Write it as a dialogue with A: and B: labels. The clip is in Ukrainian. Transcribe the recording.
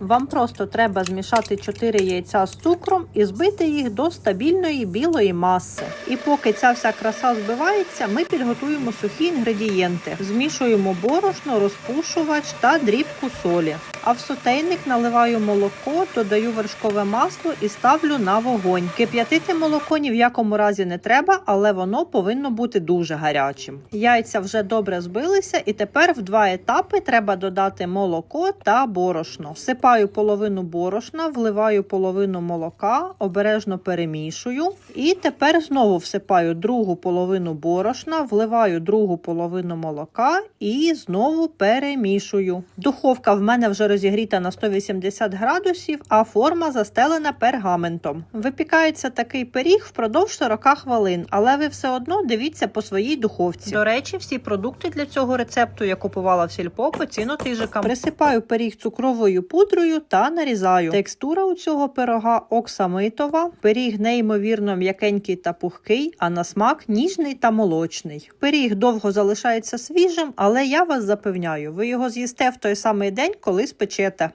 A: Вам просто треба змішати 4 яйця з цукром і збити їх до стабільної білої маси. І поки ця вся краса збивається, ми підготуємо сухі інгредієнти. Змішуємо борошно, розпушувач та дрібку солі. А в сотейник наливаю молоко, додаю вершкове масло і ставлю на вогонь. Кип'ятити молоко ні в якому разі не треба, але воно повинно бути дуже гарячим. Яйця вже добре збилися, і тепер в два етапи треба додати молоко та борошно. Всипаю половину борошна, вливаю половину молока, обережно перемішую. І тепер знову всипаю другу половину борошна, вливаю другу половину молока і знову перемішую. Духовка в мене вже розігріта на 180 градусів, а форма застелена пергаментом. Випікається такий пиріг впродовж 40 хвилин, але ви все одно дивіться по своїй духовці. До речі, всі продукти для цього рецепту я купувала в сільпо по ціну тижика. Присипаю пиріг цукровою пудрою та нарізаю. Текстура у цього пирога оксамитова. Пиріг неймовірно м'якенький та пухкий, а на смак ніжний та молочний. Пиріг довго залишається свіжим, але я вас запевняю, ви його з'їсте в той самий день, коли спечете.